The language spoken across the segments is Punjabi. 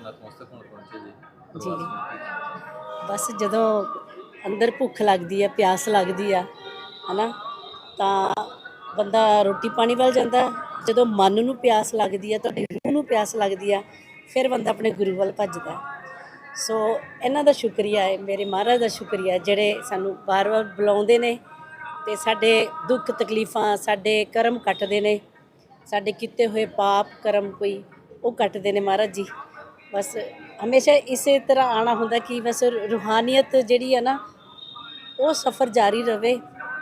ਨਤਮਸਤਕ ਹੋਣ ਪਹੁੰਚੇ ਜੀ। ਜੀ। ਬਸ ਜਦੋਂ ਅੰਦਰ ਭੁੱਖ ਲੱਗਦੀ ਹੈ ਪਿਆਸ ਲੱਗਦੀ ਆ, ਹਨਾ, ਤਾਂ ਬੰਦਾ ਰੋਟੀ ਪਾਣੀ ਵੱਲ ਜਾਂਦਾ। ਜਦੋਂ ਮਨ ਨੂੰ ਪਿਆਸ ਲੱਗਦੀ ਆ, ਤੁਹਾਡੀ ਰੂਹ ਨੂੰ ਪਿਆਸ ਲੱਗਦੀ ਆ, ਫਿਰ ਬੰਦਾ ਆਪਣੇ ਗੁਰੂ ਵੱਲ ਭੱਜਦਾ। ਸੋ ਇਹਨਾਂ ਦਾ ਸ਼ੁਕਰੀਆ ਹੈ ਮੇਰੇ ਮਹਾਰਾਜ ਦਾ ਸ਼ੁਕਰੀਆ, ਜਿਹੜੇ ਸਾਨੂੰ ਬਾਰ-ਬਾਰ ਬੁਲਾਉਂਦੇ ਨੇ ਤੇ ਸਾਡੇ ਦੁੱਖ ਤਕਲੀਫਾਂ, ਸਾਡੇ ਕਰਮ ਕੱਟਦੇ ਨੇ, ਸਾਡੇ ਕੀਤੇ ਹੋਏ ਪਾਪ, ਕਰਮ ਕੋਈ ਉਹ ਕੱਟਦੇ ਨੇ ਮਹਾਰਾਜ ਜੀ। ਬਸ ਹਮੇਸ਼ਾ ਇਸੇ ਤਰ੍ਹਾਂ ਆਣਾ ਹੁੰਦਾ ਕਿ ਬਸ ਰੂਹਾਨੀਅਤ ਜਿਹੜੀ ਹੈ ਨਾ, ਉਹ ਸਫ਼ਰ ਜਾਰੀ ਰਵੇ।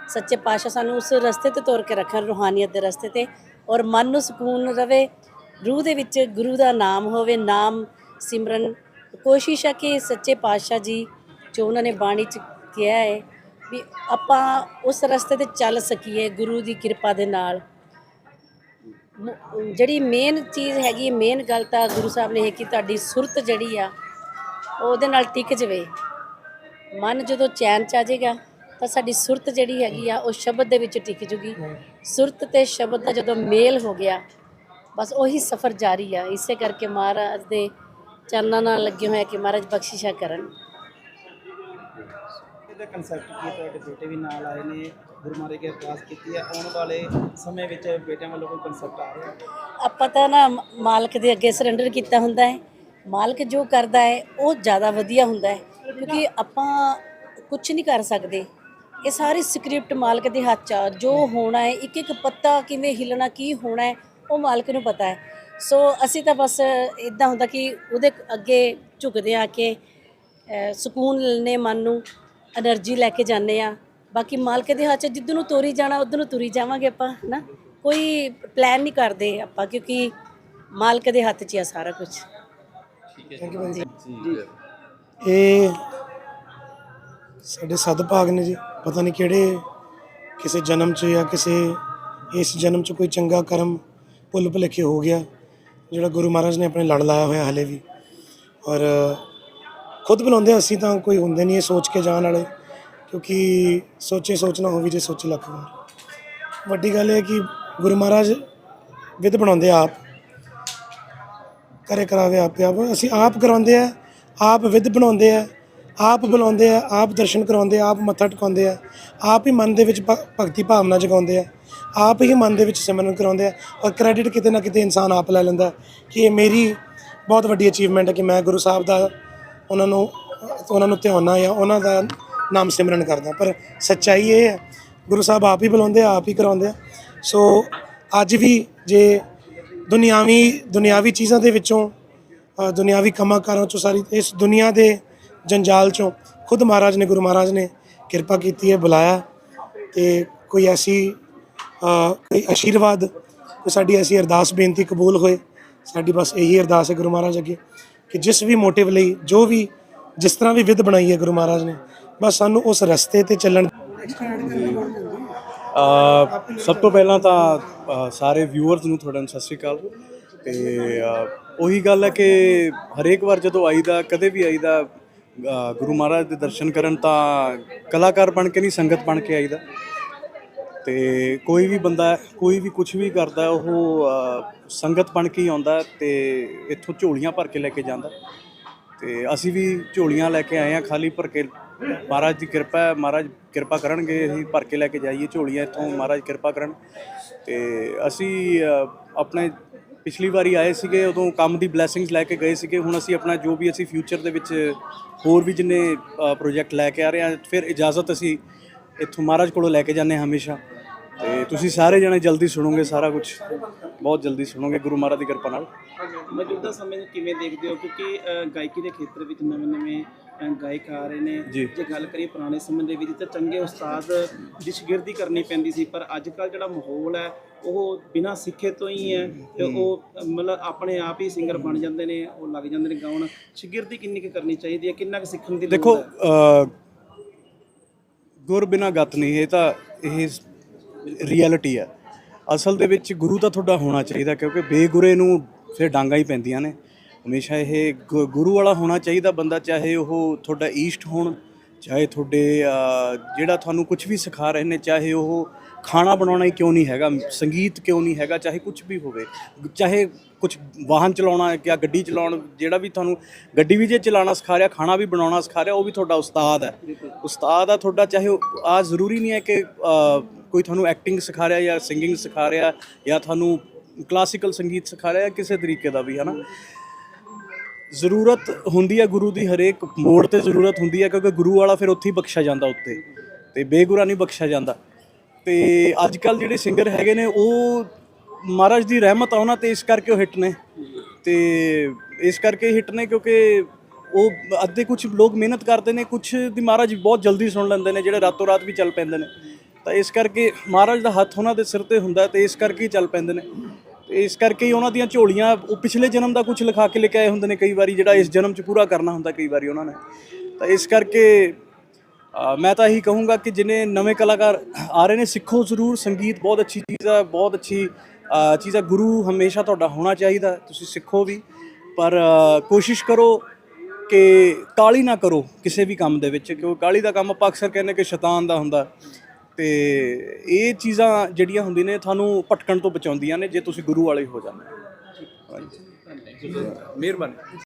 ਸੱਚੇ ਪਾਤਸ਼ਾਹ ਸਾਨੂੰ ਉਸ ਰਸਤੇ ਤੇ ਤੁਰ ਕੇ ਰੱਖਣ, ਰੂਹਾਨੀਅਤ ਦੇ ਰਸਤੇ ਤੇ ਔਰ ਮਨ ਨੂੰ ਸਕੂਨ ਰਵੇ। ਰੂਹ ਦੇ ਵਿੱਚ ਗੁਰੂ ਦਾ ਨਾਮ ਹੋਵੇ, ਨਾਮ ਸਿਮਰਨ। ਕੋਸ਼ਿਸ਼ ਹੈ ਕਿ ਸੱਚੇ ਪਾਤਸ਼ਾਹ ਜੀ, ਜੋ ਉਹਨਾਂ ਨੇ ਬਾਣੀ ਚ ਕਿਹਾ ਹੈ ਵੀ ਆਪਾਂ ਉਸ ਰਸਤੇ ਤੇ ਚੱਲ ਸਕੀਏ ਗੁਰੂ ਦੀ ਕਿਰਪਾ ਦੇ ਨਾਲ। ਜਿਹੜੀ ਮੇਨ ਚੀਜ਼ ਹੈਗੀ ਮੇਨ ਗੱਲ ਤਾਂ ਗੁਰੂ ਸਾਹਿਬ ਨੇ ਇਹ ਕਿ ਤੁਹਾਡੀ ਸੁਰਤ ਜਿਹੜੀ ਆ ਉਹ ਉਹਦੇ ਨਾਲ ਟਿਕ ਜਵੇ। ਮਨ ਜਦੋਂ ਚੈਨ ਚ ਆ ਜਾਏਗਾ ਤਾਂ ਸਾਡੀ ਸੁਰਤ ਜਿਹੜੀ ਹੈਗੀ ਆ, ਉਹ ਸ਼ਬਦ ਦੇ ਵਿੱਚ ਟਿਕ ਜੂਗੀ। ਸੁਰਤ ਤੇ ਸ਼ਬਦ ਦਾ ਜਦੋਂ ਮੇਲ ਹੋ ਗਿਆ, ਬਸ ਉਹੀ ਸਫ਼ਰ ਜਾਰੀ ਆ। ਇਸੇ ਕਰਕੇ ਮਹਾਰਾਜ ਦੇ ਚਰਨਾਂ ਨਾਲ ਲੱਗੇ ਹੋਏ ਕਿ ਮਹਾਰਾਜ ਬਖਸ਼ਿਸ਼ਾ ਕਰਨ। ਇਹਦਾ ਕਨਸੈਪਟ ਕੀ ਹੈ? ਤੁਹਾਡੇ ਬੇਟੇ ਵੀ ਨਾਲ ਆਏ ਨੇ ਗੁਰੂ ਮਹਾਰਾਜ ਅਰਦਾਸ ਕੀਤੀ ਹੈ। ਆਉਣ ਵਾਲੇ ਸਮੇਂ ਵਿੱਚ ਬੇਟਿਆਂ ਵੱਲੋਂ ਕੋਈ ਕਨਸੈਪਟ ਆ ਰਿਹਾ ਆਪਾਂ ਤਾਂ ਨਾ ਮਾਲਕ ਦੇ ਅੱਗੇ ਸਰੈਂਡਰ ਕੀਤਾ ਹੁੰਦਾ ਹੈ। ਮਾਲਕ ਜੋ ਕਰਦਾ ਹੈ, ਉਹ ਜ਼ਿਆਦਾ ਵਧੀਆ ਹੁੰਦਾ ਹੈ। ਕਿਉਂਕਿ ਆਪਾਂ ਕੁਝ ਨਹੀਂ ਕਰ ਸਕਦੇ। ਇਹ ਸਾਰੀ ਸਕ੍ਰਿਪਟ ਮਾਲਕ ਦੇ ਹੱਥ 'ਚ ਆ। ਜੋ ਹੋਣਾ ਹੈ ਇੱਕ ਇੱਕ ਪੱਤਾ ਕਿਵੇਂ ਹਿੱਲਣਾ, ਕੀ ਹੋਣਾ ਹੈ, ਉਹ ਮਾਲਕ ਨੂੰ ਪਤਾ ਹੈ। ਸੋ ਅਸੀਂ ਤਾਂ ਬਸ ਇਦਾਂ ਹੁੰਦਾ ਕਿ ਉਹਦੇ ਅੱਗੇ ਝੁਕਦੇ ਆ ਕੇ ਸਕੂਨ ਲੈਣੇ ਮਨ ਨੂੰ એનર્ਜੀ ਲੈ ਕੇ ਜਾਂਦੇ ਆ। ਬਾਕੀ ਮਾਲਕ ਦੇ ਹੱਥ 'ਚ ਜਿੱਧਰ ਨੂੰ ਤੋਰੀ ਜਾਣਾ ਉਧਰ ਨੂੰ ਜਾਵਾਂਗੇ ਆਪਾਂ ਹਨਾ? ਕੋਈ ਪਲਾਨ ਨਹੀਂ ਕਰਦੇ ਆਪਾਂ ਕਿਉਂਕਿ ਮਾਲਕ ਦੇ ਹੱਥ 'ਚ ਆ ਸਾਰਾ ਕੁਝ ਥੈਂਕ ਯੂ ਜੀ। ਇਹ ਸਾਡੇ ਸਦਭਾਗ ਨੇ ਜੀ ਪਤਾ ਨਹੀਂ ਕਿਹੜੇ ਕਿਸੇ ਜਨਮ 'ਚ ਜਾਂ ਕਿਸੇ ਇਸ ਜਨਮ 'ਚ ਕੋਈ ਚੰਗਾ ਕਰਮ ਭੁੱਲ ਭੁਲੇਖੇ ਹੋ ਗਿਆ ਜਿਹੜਾ ਗੁਰੂ ਮਹਾਰਾਜ ਨੇ ਆਪਣੇ ਲੜ ਲਾਇਆ ਹੋਇਆ ਹਲੇ ਵੀ। ਔਰ ਖੁਦ ਬਣਾਉਂਦੇ ਅਸੀਂ ਤਾਂ ਕੋਈ ਹੁੰਦੇ ਨਹੀਂ ਇਹ ਸੋਚ ਕੇ ਜਾਣ ਵਾਲੇ, ਕਿਉਂਕਿ ਸੋਚੇ ਸੋਚਣਾ ਹੋਵੇ ਜੇ ਸੋਚੇ ਲੱਖ ਵਾਰ। ਵੱਡੀ ਗੱਲ ਇਹ ਹੈ ਕਿ ਗੁਰੂ ਮਹਾਰਾਜ ਵਿਧ ਬਣਾਉਂਦੇ ਆਪ। ਕਰੇ ਕਰਾਵੇ ਆਪੇ ਆਪ। ਅਸੀਂ ਆਪ ਕਰਾਉਂਦੇ ਆ, ਆਪ ਵਿਧ ਬਣਾਉਂਦੇ ਆ, ਆਪ ਬੁਲਾਉਂਦੇ ਆ, ਆਪ ਦਰਸ਼ਨ ਕਰਾਉਂਦੇ ਆ, ਆਪ ਮੱਥਾ ਟਿਕਾਉਂਦੇ ਆ, ਆਪ ਹੀ ਮਨ ਦੇ ਵਿੱਚ ਭਗਤੀ ਭਾਵਨਾ ਜਗਾਉਂਦੇ ਆ, ਆਪ ਹੀ ਮਨ ਦੇ ਵਿੱਚ ਸਿਮਰਨ ਕਰਾਉਂਦੇ ਆ ਔਰ ਕ੍ਰੈਡਿਟ ਕਿਤੇ ਨਾ ਕਿਤੇ ਇਨਸਾਨ ਆਪ ਲੈ ਲੈਂਦਾ ਕਿ ਇਹ ਮੇਰੀ ਬਹੁਤ ਵੱਡੀ ਅਚੀਵਮੈਂਟ ਹੈ ਕਿ ਮੈਂ ਗੁਰੂ ਸਾਹਿਬ ਦਾ ਉਹਨਾਂ ਨੂੰ ਉਹਨਾਂ ਨੂੰ ਧਿਆਉਣਾ ਜਾਂ ਉਹਨਾਂ ਦਾ ਨਾਮ ਸਿਮਰਨ ਕਰਦਾ ਪਰ ਸੱਚਾਈ ਇਹ ਹੈ, ਗੁਰੂ ਸਾਹਿਬ ਆਪ ਹੀ ਬੁਲਾਉਂਦੇ ਆ, ਆਪ ਹੀ ਕਰਾਉਂਦੇ ਆ। ਸੋ ਅੱਜ ਵੀ ਜੇ ਦੁਨਿਆਵੀ ਦੁਨਿਆਵੀ ਚੀਜ਼ਾਂ ਦੇ ਵਿੱਚੋਂ ਦੁਨਿਆਵੀ ਕੰਮਾਂ ਕਾਰਾਂ ਚੋਂ ਸਾਰੀ, ਇਸ ਦੁਨੀਆ ਦੇ ਜੰਜਾਲ ਚੋਂ ਖੁਦ ਮਹਾਰਾਜ ਨੇ, ਗੁਰੂ ਮਹਾਰਾਜ ਨੇ ਕਿਰਪਾ ਕੀਤੀ ਹੈ, ਬੁਲਾਇਆ ਤੇ ਕੋਈ ਐਸੀ ਕੋਈ ਆਸ਼ੀਰਵਾਦ ਕੋਈ ਸਾਡੀ ਐਸੀ ਅਰਦਾਸ, ਬੇਨਤੀ ਕਬੂਲ ਹੋਏ, ਸਾਡੀ ਬਸ ਇਹੀ ਅਰਦਾਸ ਹੈ ਗੁਰੂ ਮਹਾਰਾਜ ਅੱਗੇ। ਕਿ ਜਿਸ ਵੀ ਮੋਟਿਵ ਲਈ ਜੋ ਵੀ ਜਿਸ ਤਰ੍ਹਾਂ ਵੀ ਵਿਧ ਬਣਾਈ ਹੈ ਗੁਰੂ ਮਹਾਰਾਜ ਨੇ ਬਸ ਸਾਨੂੰ ਉਸ ਰਸਤੇ ਤੇ ਚੱਲਣ ਅ, ਸਭ ਤੋਂ ਪਹਿਲਾਂ ਤਾਂ ਅ, ਸਾਰੇ ਵਿਊਅਰਸ ਨੂੰ ਤੁਹਾਡਾ ਸਤਿ ਸ਼੍ਰੀ ਅਕਾਲ। ਤੇ ਅ, ਉਹੀ ਗੱਲ ਹੈ ਕਿ ਹਰੇਕ ਵਾਰ ਜਦੋਂ ਆਈਦਾ ਕਦੇ ਵੀ ਆਈਦਾ ਅ, ਗੁਰੂ ਮਹਾਰਾਜ ਦੇ ਦਰਸ਼ਨ ਕਰਨ ਤਾਂ ਕਲਾਕਾਰ ਬਣ ਕੇ ਨਹੀਂ ਸੰਗਤ ਬਣ ਕੇ ਆਈਦਾ। ਤੇ ਕੋਈ ਵੀ ਬੰਦਾ, ਕੋਈ ਵੀ ਕੁਝ ਵੀ ਕਰਦਾ, ਉਹ ਸੰਗਤ ਬਣ ਕੇ ਹੀ ਆਉਂਦਾ ਹੈ ਤੇ ਇੱਥੋਂ ਝੋਲੀਆਂ ਭਰ ਕੇ ਲੈ ਕੇ ਜਾਂਦਾ। ਤੇ ਅਸੀਂ ਵੀ ਝੋਲੀਆਂ ਲੈ ਕੇ ਆਏ ਆ ਖਾਲੀ ਭਰ ਕੇ। ਮਹਾਰਾਜ ਦੀ ਕਿਰਪਾ ਹੈ ਮਹਾਰਾਜ ਕਿਰਪਾ ਕਰਨਗੇ, ਅਸੀਂ ਭਰ ਕੇ ਲੈ ਕੇ ਜਾਈਏ ਝੋਲੀਆਂ ਇੱਥੋਂ, ਮਹਾਰਾਜ ਕਿਰਪਾ ਕਰਨ। ਤੇ ਅਸੀਂ ਆਪਣੇ ਪਿਛਲੀ ਵਾਰੀ ਆਏ ਸੀਗੇ, ਉਦੋਂ ਕੰਮ ਦੀ ਬਲੇਸਿੰਗਸ ਲੈ ਕੇ ਗਏ ਸੀਗੇ, ਹੁਣ ਅਸੀਂ ਆਪਣਾ ਜੋ ਵੀ ਅਸੀਂ ਫਿਊਚਰ ਦੇ ਵਿੱਚ ਹੋਰ ਵੀ ਜਿੰਨੇ ਪ੍ਰੋਜੈਕਟ ਲੈ ਕੇ ਆ ਰਹੇ ਹਾਂ, ਫਿਰ ਇਜਾਜ਼ਤ ਅਸੀਂ ਇੱਥੋਂ ਮਹਾਰਾਜ ਕੋਲੋਂ ਲੈ ਕੇ ਜਾਂਦੇ ਹਾਂ ਹਮੇਸ਼ਾ। ਤੇ ਤੁਸੀਂ ਸਾਰੇ ਜਣੇ ਜਲਦੀ ਸੁਣੋਗੇ ਸਾਰਾ ਕੁਝ ਬਹੁਤ ਜਲਦੀ ਸੁਣੋਗੇ ਗੁਰੂ ਮਹਾਰਾਜ ਦੀ ਕਿਰਪਾ ਨਾਲ। ਮੌਜੂਦਾ ਸਮੇਂ ਨੂੰ ਕਿਵੇਂ ਦੇਖਦੇ ਹੋ? ਕਿਉਂਕਿ ਅ, ਗਾਇਕੀ ਦੇ ਖੇਤਰ ਵਿੱਚ ਨਵੇਂ-ਨਵੇਂ ਅ, ਗਾਇਕ ਆ ਰਹੇ ਨੇ। ਜੀ। ਜੇ ਗੱਲ ਕਰੀਏ ਪੁਰਾਣੇ ਸਮੇਂ ਦੇ ਵਿੱਚ ਤਾਂ ਚੰਗੇ ਉਸਤਾਦ ਦੀ ਸ਼ਾਗਿਰਦੀ ਕਰਨੀ ਪੈਂਦੀ ਸੀ ਪਰ ਅੱਜ ਕੱਲ ਜਿਹੜਾ ਮਾਹੌਲ ਹੈ ਉਹ ਬਿਨਾਂ ਸਿੱਖੇ ਤੋਂ ਹੀ ਹੈ ਤੇ ਉਹ ਅ, ਮਤਲਬ ਆਪਣੇ ਆਪ ਹੀ ਸਿੰਗਰ ਬਣ ਜਾਂਦੇ ਨੇ ਉਹ ਲੱਗ ਜਾਂਦੇ ਨੇ ਗਾਉਣ। ਸ਼ਾਗਿਰਦੀ ਕਿੰਨੀ ਕੁ ਕਰਨੀ ਚਾਹੀਦੀ ਹੈ? ਕਿੰਨਾ ਕੁ ਸਿੱਖਣ ਦੀ ਲੋੜ ਦੇਖੋ ਹੈ? ਅ, ਗੁਰ ਬਿਨਾ ਗਤ ਨਹੀਂ ਇਹ ਤਾਂ ਇਹ ਰਿਐਲਿਟੀ ਹੈ। ਅਸਲ ਦੇ ਵਿੱਚ ਗੁਰੂ ਤਾਂ ਤੁਹਾਡਾ ਹੋਣਾ ਚਾਹੀਦਾ ਕਿਉਂਕਿ ਬੇਗੁਰੇ ਨੂੰ ਫਿਰ ਡਾਂਗਾ ਹੀ ਪੈਂਦੀਆਂ ਨੇ। ਹਮੇਸ਼ਾ ਇਹ ਗੁ- ਗੁਰੂ ਵਾਲਾ ਹੋਣਾ ਚਾਹੀਦਾ ਬੰਦਾ ਚਾਹੇ ਉਹ ਤੁਹਾਡਾ ਈਸਟ ਹੋਣ ਚਾਹੇ ਤੁਹਾਡੇ ਅ, ਜਿਹੜਾ ਤੁਹਾਨੂੰ ਕੁਝ ਵੀ ਸਿਖਾ ਰਹੇ ਨੇ ਚਾਹੇ ਉਹ ਖਾਣਾ ਬਣਾਉਣਾ ਹੀ ਕਿਉਂ ਨਹੀਂ ਹੈਗਾ ਸੰਗੀਤ ਕਿਉਂ ਨਹੀਂ ਹੈਗਾ ਚਾਹੇ ਕੁਝ ਵੀ ਹੋਵੇ। ਚਾਹੇ ਕੁਝ ਵਾਹਨ ਚਲਾਉਣਾ ਜਾਂ ਗੱਡੀ ਚਲਾਉਣ ਜਿਹੜਾ ਵੀ ਤੁਹਾਨੂੰ ਗੱਡੀ ਵੀ ਜੇ ਚਲਾਉਣਾ ਸਿਖਾ ਰਿਹਾ ਖਾਣਾ ਵੀ ਬਣਾਉਣਾ ਸਿਖਾ ਰਿਹਾ ਉਹ ਵੀ ਤੁਹਾਡਾ ਉਸਤਾਦ ਹੈ। ਉਸਤਾਦ ਆ ਤੁਹਾਡਾ ਚਾਹੇ ਆ ਜ਼ਰੂਰੀ ਨਹੀਂ ਹੈ ਕਿ ਅ, ਕੋਈ ਤੁਹਾਨੂੰ ਐਕਟਿੰਗ ਸਿਖਾ ਰਿਹਾ ਜਾਂ ਸਿੰਗਿੰਗ ਸਿਖਾ ਰਿਹਾ ਜਾਂ ਤੁਹਾਨੂੰ ਕਲਾਸੀਕਲ ਸੰਗੀਤ ਸਿਖਾ ਰਿਹਾ ਜਾਂ ਕਿਸੇ ਤਰੀਕੇ ਦਾ ਵੀ ਹੈ ਨਾ ਜ਼ਰੂਰਤ ਹੁੰਦੀ ਹੈ ਗੁਰੂ ਦੀ ਹਰੇਕ ਮੋੜ ਤੇ ਜ਼ਰੂਰਤ ਹੁੰਦੀ ਹੈ ਕਿਉਂਕਿ ਗੁਰੂ ਵਾਲਾ ਫਿਰ ਉੱਥੇ ਹੀ ਬਖਸ਼ਿਆ ਜਾਂਦਾ ਉੱਤੇ ਤੇ ਬੇਗੁਰਾ ਨਹੀਂ ਬਖਸ਼ਿਆ ਜਾਂਦਾ। ਤੇ ਅੱਜ ਕੱਲ ਜਿਹੜੇ ਸਿੰਗਰ ਹੈਗੇ ਨੇ, ਉਹ ਮਹਾਰਾਜ ਦੀ ਰਹਿਮਤ ਆ ਉਹਨਾਂ ਤੇ ਇਸ ਕਰਕੇ ਉਹ ਹਿੱਟ ਨੇ ਤੇ ਇਸ ਕਰਕੇ ਹਿੱਟ ਨੇ ਕਿਉਂਕਿ ਉਹ ਅੱਧੇ ਕੁਝ ਲੋਕ ਮਿਹਨਤ ਕਰਦੇ ਨੇ ਕੁਝ ਦੀ ਮਹਾਰਾਜ ਬਹੁਤ ਜਲਦੀ ਸੁਣ ਲੈਂਦੇ ਨੇ, ਜਿਹੜੇ ਰਾਤੋਂ ਰਾਤ ਵੀ ਚੱਲ ਪੈਂਦੇ ਨੇ। ਤਾਂ ਇਸ ਕਰਕੇ ਮਹਾਰਾਜ ਦਾ ਹੱਥ ਉਹਨਾਂ ਦੇ ਸਿਰ ਤੇ ਹੁੰਦਾ ਤੇ ਇਸ ਕਰਕੇ ਹੀ ਚੱਲ ਪੈਂਦੇ ਨੇ। ਤੇ ਇਸ ਕਰਕੇ ਹੀ ਉਹਨਾਂ ਦੀਆਂ ਝੋਲੀਆਂ, ਉਹ ਪਿਛਲੇ ਜਨਮ ਦਾ ਕੁਝ ਲਿਖਾ ਕੇ ਲੈ ਕੇ ਆਏ ਹੁੰਦੇ ਨੇ ਕਈ ਵਾਰੀ, ਜਿਹੜਾ ਇਸ ਜਨਮ 'ਚ ਪੂਰਾ ਕਰਨਾ ਹੁੰਦਾ ਕਈ ਵਾਰੀ ਉਹਨਾਂ ਨੇ। ਤਾਂ ਇਸ ਕਰਕੇ ਮੈਂ ਤਾਂ ਇਹੀ ਕਹੂੰਗਾ ਕਿ ਜਿਨੇ ਨਵੇਂ ਕਲਾਕਾਰ ਆ ਰਹੇ ਨੇ, ਸਿੱਖੋ ਜ਼ਰੂਰ ਸੰਗੀਤ, ਬਹੁਤ ਅੱਛੀ ਚੀਜ਼ ਹੈ ਬਹੁਤ ਅੱਛੀ ਚੀਜ਼ ਹੈ ਗੁਰੂ ਹਮੇਸ਼ਾ ਤੁਹਾਡਾ ਹੋਣਾ ਚਾਹੀਦਾ, ਤੁਸੀਂ ਸਿੱਖੋ ਵੀ। ਪਰ ਕੋਸ਼ਿਸ਼ ਕਰੋ ਕਿ ਕਾਲੀ ਨਾ ਕਰੋ ਕਿਸੇ ਵੀ ਕੰਮ ਦੇ ਵਿੱਚ, ਕਿਉਂਕਿ ਕਾਲੀ ਦਾ ਕੰਮ ਆਪਾਂ ਅਕਸਰ ਕਹਿੰਦੇ ਕਿ ਸ਼ੈਤਾਨ ਦਾ ਹੁੰਦਾ। ਤੇ ਇਹ ਚੀਜ਼ਾਂ ਜਿਹੜੀਆਂ ਹੁੰਦੀਆਂ ਨੇ ਤੁਹਾਨੂੰ ਭਟਕਣ ਤੋਂ ਬਚਾਉਂਦੀਆਂ ਨੇ, ਜੇ ਤੁਸੀਂ ਗੁਰੂ ਵਾਲੇ ਹੋ ਜਾਂਦੇ ਹੋ। ਮਿਹਰਬਾਨੀ।